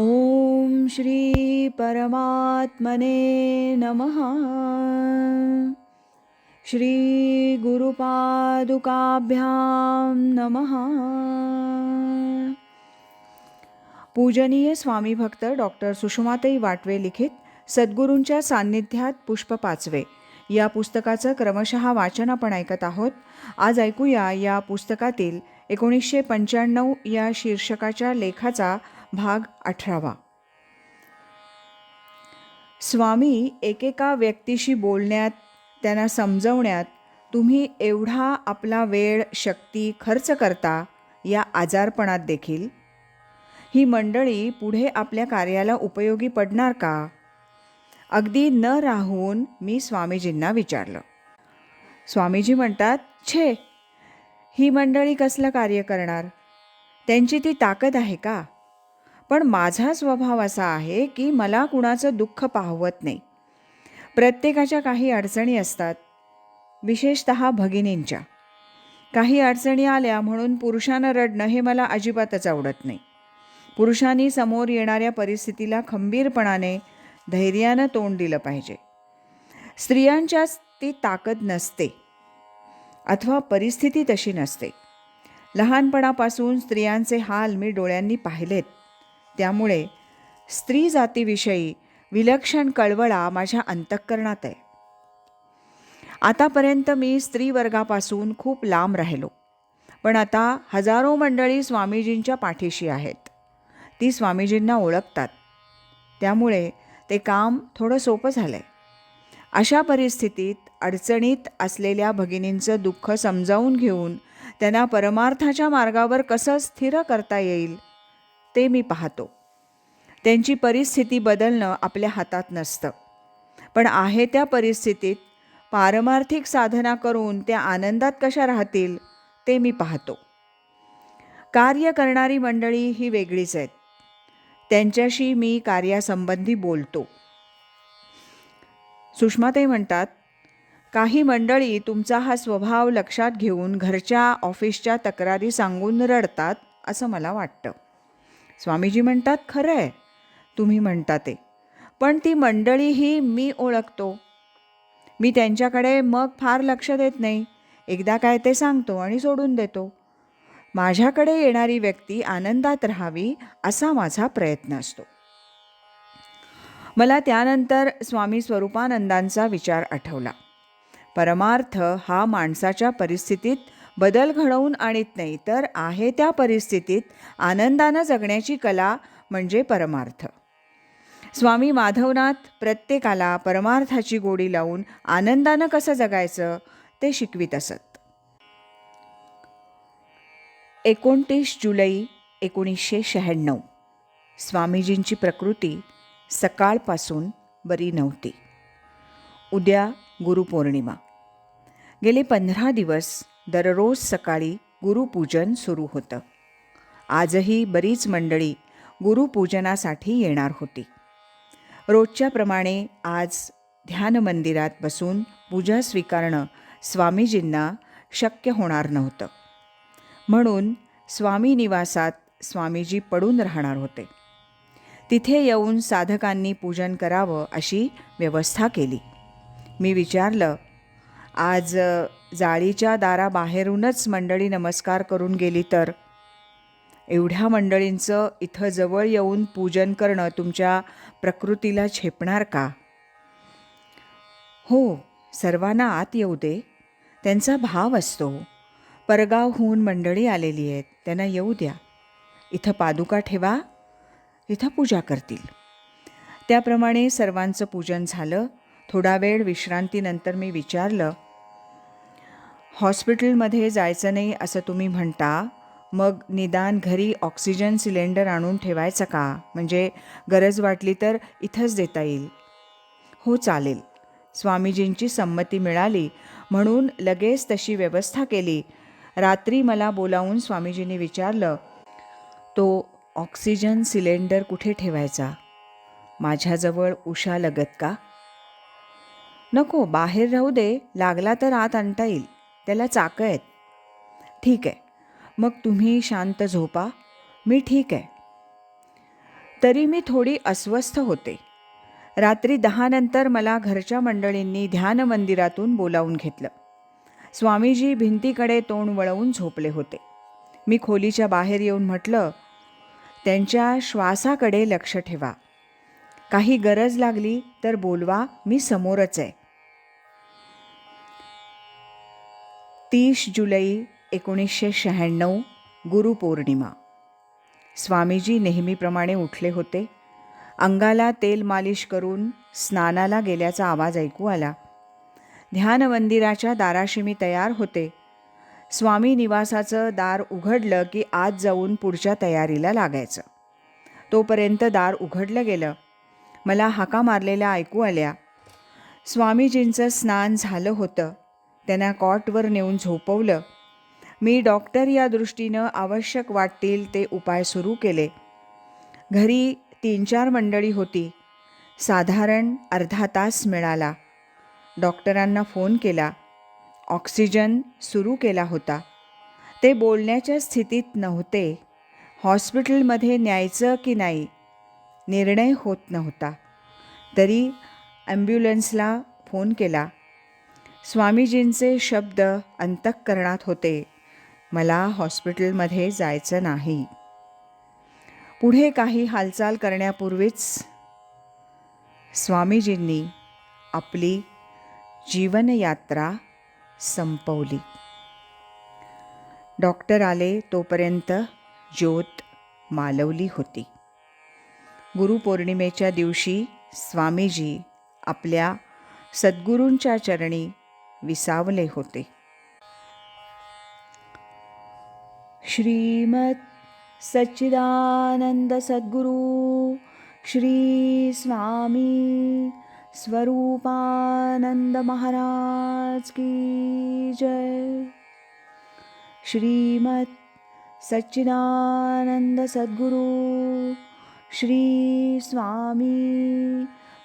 ॐ श्री परमात्मने नमः। श्री गुरुपादुकाभ्यां नमः। पूजनीय स्वामी भक्त डॉक्टर सुषमाताई वाटवे लिखित सद्गुरूंच्या सान्निध्यात पुष्प पाचवे. या पुस्तकाचं क्रमशः वाचन आपण ऐकत आहोत. आज ऐकूया या पुस्तकातील एकोणीसशे पंच्याण्णव या शीर्षकाच्या लेखाचा भाग अठरावा. स्वामी एकेका व्यक्तीशी बोलण्यात त्यांना समजवण्यात तुम्ही एवढा आपला वेळ शक्ती खर्च करता या आजारपणात देखील? ही मंडळी पुढे आपल्या कार्याला उपयोगी पडणार का? अगदी न राहून मी स्वामीजींना विचारलं. स्वामीजी म्हणतात छे ही मंडळी कसलं कार्य करणार? त्यांची ती ताकद आहे का? पण माझा स्वभाव असा आहे की मला कुणाचं दुःख पाहवत नाही. प्रत्येकाच्या काही अडचणी असतात विशेषत भगिनींच्या. काही अडचणी आल्या म्हणून पुरुषानं रडणं हे मला अजिबातच आवडत नाही. पुरुषांनी समोर येणाऱ्या परिस्थितीला खंबीरपणाने धैर्यानं तोंड दिलं पाहिजे. स्त्रियांच्याच ती ताकद नसते अथवा परिस्थिती तशी नसते. लहानपणापासून स्त्रियांचे हाल मी डोळ्यांनी पाहिलेत. त्यामुळे स्त्री जातीविषयी विलक्षण कळवळा माझ्या अंतःकरणात आहे. आतापर्यंत मी स्त्री वर्गापासून खूप लांब राहिलो पण आता हजारो मंडळी स्वामीजींच्या पाठीशी आहेत. ती स्वामीजींना ओळखतात. त्यामुळे ते काम थोडं सोपं झालं आहे अशा परिस्थितीत अडचणीत असलेल्या भगिनींचं दुःख समजावून घेऊन त्यांना परमार्थाच्या मार्गावर कसं स्थिर करता येईल ते मी पाहतो. त्यांची परिस्थिती बदलणं आपल्या हातात नसतं. पण आहे त्या परिस्थितीत पारमार्थिक साधना करून त्या आनंदात कशा राहतील ते मी पाहतो. कार्य करणारी मंडळी ही वेगळीच आहेत. त्यांच्याशी मी कार्यासंबंधी बोलतो. सुषमाताई म्हणतात काही मंडळी तुमचा हा स्वभाव लक्षात घेऊन घरच्या ऑफिसच्या तक्रारी सांगून रडतात असं मला वाटतं. स्वामीजी म्हणतात खरं आहे. तुम्ही म्हणता ते. पण ती मंडळीही मी ओळखतो. मी त्यांच्याकडे मग फार लक्ष देत नाही. एकदा काय ते सांगतो आणि सोडून देतो. माझ्याकडे येणारी व्यक्ती आनंदात राहावी असा माझा प्रयत्न असतो. मला त्यानंतर स्वामी स्वरूपानंदांचा विचार आठवला. परमार्थ हा माणसाच्या परिस्थितीत बदल घडवून आणत नाही तर आहे त्या परिस्थितीत आनंदानं जगण्याची कला म्हणजे परमार्थ. स्वामी माधवनाथ प्रत्येकाला परमार्थाची गोडी लावून आनंदानं कसं जगायचं ते शिकवित असत. एकोणतीस जुलै एकोणीसशे शहाण्णव. स्वामीजींची प्रकृती सकाळपासून बरी नव्हती. उद्या गुरुपौर्णिमा. गेले पंधरा दिवस दररोज सकाळी गुरुपूजन सुरू होतं. आजही बरीच मंडळी गुरुपूजनासाठी येणार होती. रोजच्याप्रमाणे आज ध्यान मंदिरात बसून पूजा स्वीकारणं स्वामीजींना शक्य होणार नव्हतं. म्हणून स्वामी निवासात स्वामीजी पडून राहणार होते. तिथे येऊन साधकांनी पूजन करावं अशी व्यवस्था केली. मी विचारलं आज जाळीच्या दाराबाहेरूनच मंडळी नमस्कार करून गेली तर? एवढ्या मंडळींचं इथं जवळ येऊन पूजन करणं तुमच्या प्रकृतीला झेपणार का? हो सर्वांना आत येऊ दे. त्यांचा भाव असतो. परगावहून मंडळी आलेली आहेत. त्यांना येऊ द्या. इथं पादुका ठेवा. इथं पूजा करतील. त्याप्रमाणे सर्वांचं पूजन झालं. थोडा वेळ विश्रांतीनंतर मी विचारलं हॉस्पिटलमध्ये जायचं नाही असं तुम्ही म्हणता मग निदान घरी ऑक्सिजन सिलेंडर आणून ठेवायचं का? म्हणजे गरज वाटली तर इथंच देता येईल. हो चालेल. स्वामीजींची संमती मिळाली म्हणून लगेच तशी व्यवस्था केली. रात्री मला बोलावून स्वामीजींनी विचारलं तो ऑक्सिजन सिलेंडर कुठे ठेवायचा? माझ्याजवळ उषा लगत का? नको बाहेर राहू दे लागला तर आत आणता येईल. त्याला चाकं आहेत. ठीक आहे. मग तुम्ही शांत झोपा. मी ठीक आहे. तरी मी थोडी अस्वस्थ होते. रात्री दहानंतर मला घरच्या मंडळींनी ध्यान मंदिरातून बोलावून घेतलं. स्वामीजी भिंतीकडे तोंड वळवून झोपले होते. मी खोलीच्या बाहेर येऊन म्हटलं त्यांच्या श्वासाकडे लक्ष ठेवा. काही गरज लागली तर बोलवा मी समोरच आहे. तीस जुलै एकोणीसशे शहाण्णव गुरुपौर्णिमा. स्वामीजी नेहमीप्रमाणे उठले होते. अंगाला तेल मालिश करून स्नानाला गेल्याचा आवाज ऐकू आला. ध्यान मंदिराच्या दाराशी मी तयार होते. स्वामी निवासाचं दार उघडलं की आत जाऊन पुढच्या तयारीला लागायचं. तोपर्यंत दार उघडलं गेलं. मला हाका मारलेल्या ऐकू आल्या. स्वामीजींचं स्नान झालं होतं. त्यांना कॉटवर नेऊन झोपवलं. मी डॉक्टर या दृष्टीनं आवश्यक वाटतील ते उपाय सुरू केले. घरी तीन चार मंडळी होती. साधारण अर्धा तास मिळाला. डॉक्टरांना फोन केला. ऑक्सिजन सुरू केला होता. ते बोलण्याच्या स्थितीत नव्हते. हॉस्पिटलमध्ये न्यायचं की नाही? निर्णय होत नव्हता. तरी ॲम्ब्युलन्सला फोन केला. स्वामीजींचे शब्द अंतःकरणात होते. मला हॉस्पिटलमध्ये जायचं नाही. पुढे काही हालचाल करण्यापूर्वीच स्वामीजींनी आपली जीवनयात्रा संपवली. डॉक्टर आले तोपर्यंत ज्योत मालवली होती. गुरुपौर्णिमेच्या दिवशी स्वामीजी आपल्या सद्गुरूंच्या चरणी विसावले होते. श्रीमत सच्चिदानंद सद्गुरु श्री स्वामी स्वरूपानंद महाराज की जय. श्रीमत सच्चिदानंद सद्गुरु श्री स्वामी